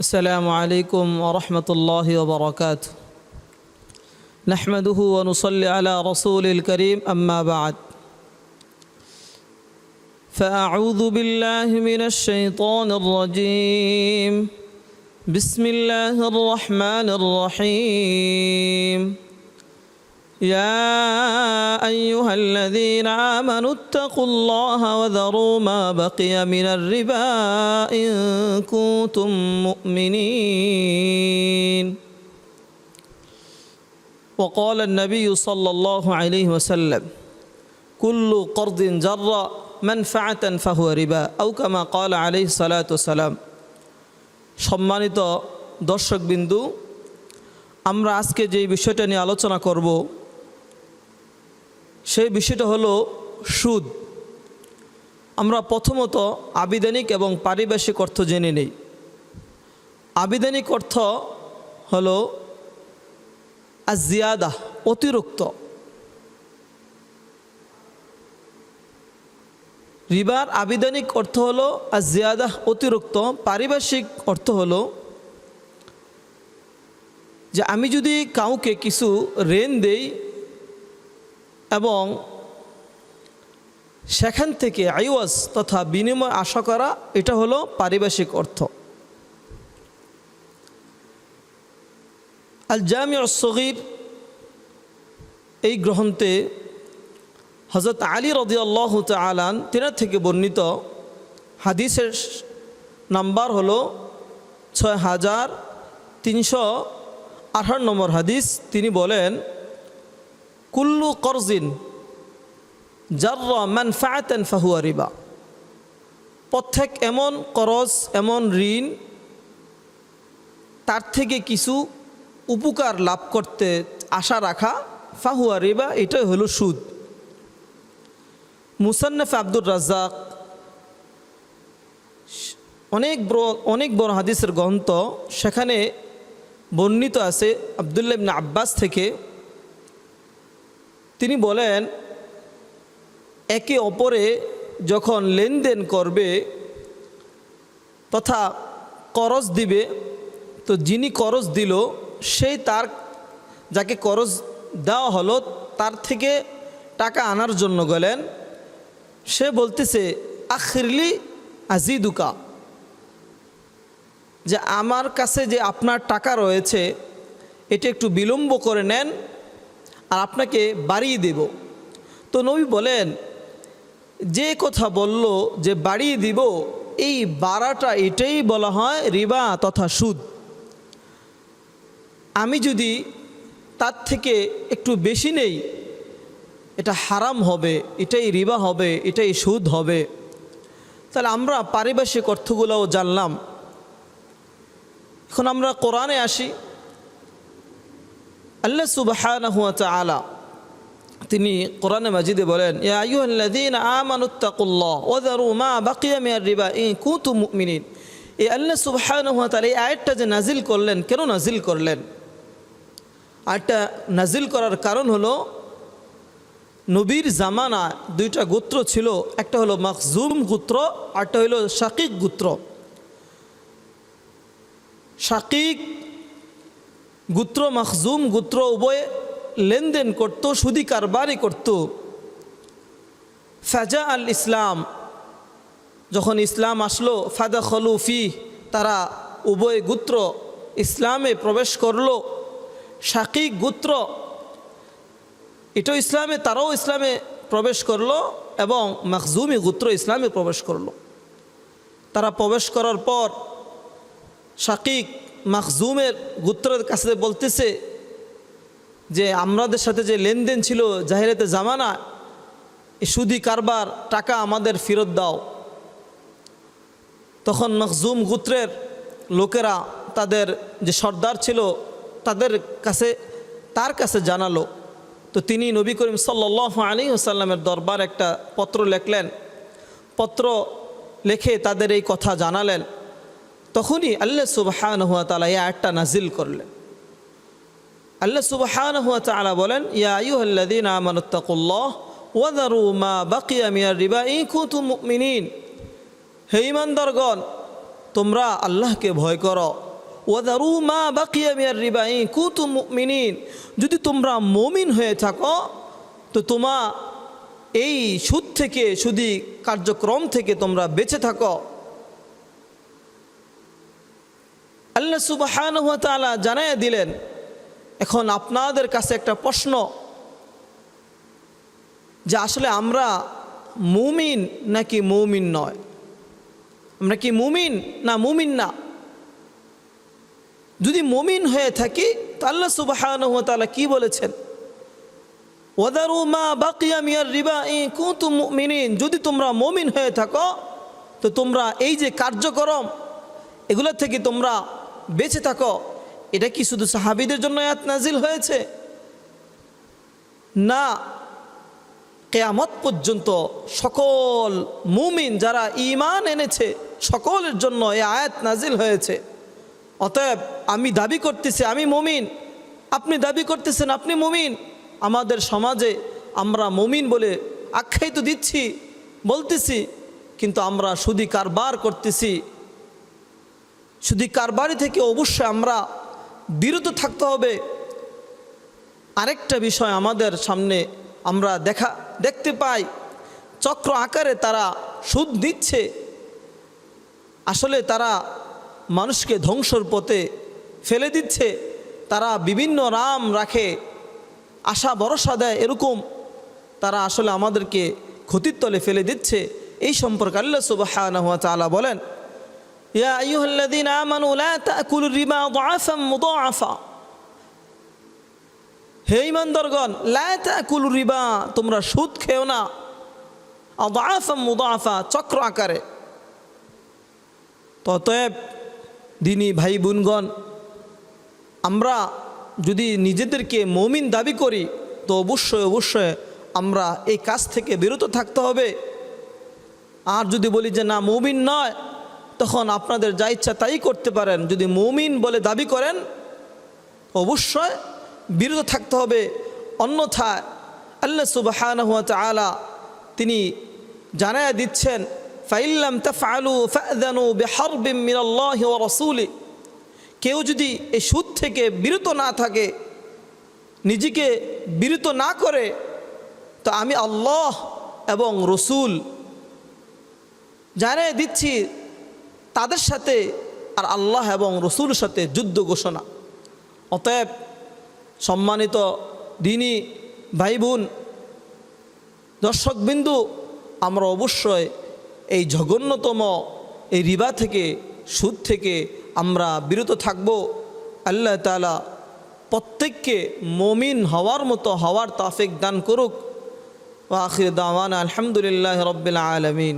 السلام عليكم ورحمة الله وبركاته. نحمده ونصلي على رسول الكريم أما بعد. فأعوذ بالله من الشيطان الرجيم. بسم الله الرحمن الرحيم. يا أيها الذين آمنوا اتقوا الله وذروا ما بقي من الربا إن كنتم مؤمنين وقال النبي صلى الله عليه وسلم كل قرض جر منفعة فهو ربا أو كما قال عليه الصلاة والسلام সম্মানিত দর্শকবিন্দু আমরা আজকে যে বিষয়টা নিয়ে আলোচনা করব সেই বিষয়টা হলো সুদ। আমরা প্রথমত আবিধানিক এবং পারিভাষিক অর্থ জেনে নেই। আবিধানিক অর্থ হলো আজিয়াদা অতিরিক্ত। রিবার আবিধানিক অর্থ হলো আজিয়াদা অতিরিক্ত। পারিভাষিক অর্থ হলো যে আমি যদি কাউকে কিছু ঋণ দেই এবং সেখান থেকে আইওয়াজ তথা বিনিময় আশা করা, এটা হলো পারিভাষিক অর্থ। আল জামি সগির এই গ্রন্থে হজরত আলী আল্লাহ আলান তিনার থেকে বর্ণিত হাদিসের নাম্বার হলো ছয় হাজার তিনশো আঠারো নম্বর হাদিস। তিনি বলেন কুল্লু করজিন জার্রা মানফায়াতেন ফাহুয়া রিবা। প্রত্যেক এমন করজ, এমন ঋণ তার থেকে কিছু উপকার লাভ করতে আশা রাখা ফাহুয়া রিবা, এটাই হলো সুদ। মুসান্নফ আব্দুর রাজ্জাক অনেক বড় অনেক বড় হাদিসের গ্রন্থ, সেখানে বর্ণিত আছে আবদুল্লাহ ইবনে আব্বাস থেকে তিনি বলেন, একে অপরে যখন লেনদেন করবে তথা করজ দিবে, তো যিনি করজ দিল, সেই তার, যাকে করজ দেওয়া হলো, তার থেকে টাকা আনার জন্য গেলেন। সে বলতেছে, আখিরলি আজিদুকা। যে আমার কাছে যে আপনার টাকা রয়েছে, এটা একটু বিলম্ব করে নেন আর আপনাকে বাড়িয়ে দেব। তো নবী বলেন, যে কথা বলল যে বাড়িয়ে দিব, এই বাড়াটা এটাই বলা হয় রিবা তথা সুদ। আমি যদি তার থেকে একটু বেশি নেই, এটা হারাম হবে, এটাই রিবা হবে, এটাই সুদ হবে। তাহলে আমরা পারিপার্শ্বিক অর্থগুলোও জানলাম। এখন আমরা কোরআনে আসি। আল্লাহ সুবাহ আলা তিনি কোরআনে মাজিদে বলেন, ইয়া মা রিবা আল্লাহ সুবহানাহু ওয়া এই যে নাজিল করলেন, কেন নাজিল করলেন? আয়াতটা নাজিল করার কারণ হলো, নবীর জামানা দুইটা গোত্র ছিল, একটা হলো মখজুম গোত্র আরটা হলো শাকিক গোত্র। শাকিক গোত্র মখজুম, গোত্র উভয়ে লেনদেন করত, সুদি কারবারই করত। ফাজা আল ইসলাম, যখন ইসলাম আসলো ফাদা খলুফি তারা উভয় গোত্র ইসলামে প্রবেশ করল। শাকিক গোত্র, এটাও ইসলামে, তারাও ইসলামে প্রবেশ করল এবং মখজুমি গোত্র ইসলামে প্রবেশ করল। তারা প্রবেশ করার পর শাকিক মখজুমের গোত্রের কাছে বলতেছে যে আমাদের সাথে যে লেনদেন ছিল জাহিরাতে জামানা সুদি কারবার টাকা আমাদের ফেরত দাও। তখন মখজুম গোত্রের লোকেরা তাদের যে সর্দার ছিল তাদের কাছে, তার কাছে জানালো। তো তিনি নবী করিম সাল্লাহ আলী আসাল্লামের দরবার একটা পত্র লেখলেন। পত্র লেখে তাদের এই কথা জানালেন। তখনই আল্লাহ সুবাহান হুয়া তালা এই আয়টা নাজিল করলেন। আল্লাহ সুবাহান হুয়া তালা বলেন, ইয়া আইয়ুহাল্লাযীন আমানুত্তাকুল্লাহ ওয়াদারু মা বাকিয়া মিনার রিবা ইন কুনতুম মুমিনিন। হে ঈমানদারগণ, তোমরা আল্লাহকে ভয় করো। ওয়াদারু মা বাকিয়া মিয়ার রিবাই কুতু মিনিন যদি তোমরা মমিন হয়ে থাকো, তো তোমা এই সুদ থেকে, সুদি কার্যক্রম থেকে তোমরা বেঁচে থাকো। আল্লাহ সুবাহান জানাই দিলেন, এখন আপনাদের কাছে একটা প্রশ্ন। যে আসলে আমরা মুমিন নাকি মৌমিন নয়? আমরা কি মুমিন না মুমিন না? যদি মুমিন হয়ে থাকি তো আল্লাহ সুবাহান তালা কি বলেছেন? ওদারু মা বাকিয়া মিয়ার রিবা ই কুতু মুমিনিন। যদি তোমরা মমিন হয়ে থাকো, তো তোমরা এই যে কার্যক্রম, এগুলো থেকে তোমরা বেঁচে থাকো। এটা কি শুধু সাহাবিদের জন্য আয়াত নাজিল হয়েছে? না, কেয়ামত পর্যন্ত সকল মুমিন যারা ইমান এনেছে, সকলের জন্য এ আয়াত নাজিল হয়েছে। অতএব আমি দাবি করতেছি, আমি মুমিন। আপনি দাবি করতেছেন, আপনি মুমিন। আমাদের সমাজে আমরা মুমিন বলে আখ্যায়িত দিচ্ছি, বলতেছি, কিন্তু আমরা সুদি কারবার করতেছি। শুধু কারবারি থেকে অবশ্যই আমরা বিরত থাকতে হবে। আরেকটা বিষয় আমাদের সামনে আমরা দেখা, দেখতে পাই, চক্র আকারে তারা সুদ দিচ্ছে আসলে তারা মানুষকে ধ্বংসর পথে ফেলে দিচ্ছে। তারা বিভিন্ন রাম রাখে, আশা ভরসা দেয়, এরকম তারা আসলে আমাদেরকে ক্ষতির তলে ফেলে দিচ্ছে। এই সম্পর্কে আল্লাহ সুবাহ বলেন يا أيها الذين آمنوا لا تأكلوا الربا ضعفا مضاعفا হে ইমানদারগণ লা তাকুলু রিবা তোমরা সুদ খেও না আদাফা মুদাফা চক্র আকারে ততএব দিনী ভাই বোনগণ আমরা যদি নিজেদেরকে মমিন দাবি করি তো অবশ্যই অবশ্যই আমরা এই কাজ থেকে বিরত থাকতে হবে আর যদি বলি যে না মমিন নয় তখন আপনাদের যা ইচ্ছা তাই করতে পারেন। যদি মমিন বলে দাবি করেন, অবশ্যই বিরত থাকতে হবে। অন্যথায় আল্লাহ সুবাহান আলা তিনি জানায় দিচ্ছেন ফাইল্লাম তাফআলু ফাদানু বিহারবিম মিনাল্লাহি ওয়া রাসূলি। কেউ যদি এই সুদ থেকে বিরত না থাকে, নিজেকে বিরত না করে, তো আমি আল্লাহ এবং রসুল জানিয়ে দিচ্ছি তাদের সাথে আর আল্লাহ এবং রসুলের সাথে যুদ্ধ ঘোষণা। অতএব সম্মানিত দিনী ভাই বোন দর্শকবিন্দু, আমরা অবশ্যই এই জঘন্যতম এই রিবা থেকে, সুদ থেকে আমরা বিরত থাকব। আল্লাহ তালা প্রত্যেককে মমিন হওয়ার মতো হওয়ার তাফিক দান করুক। ও আখির দাওয়ান আলহামদুলিল্লাহ রবিল আলমিন।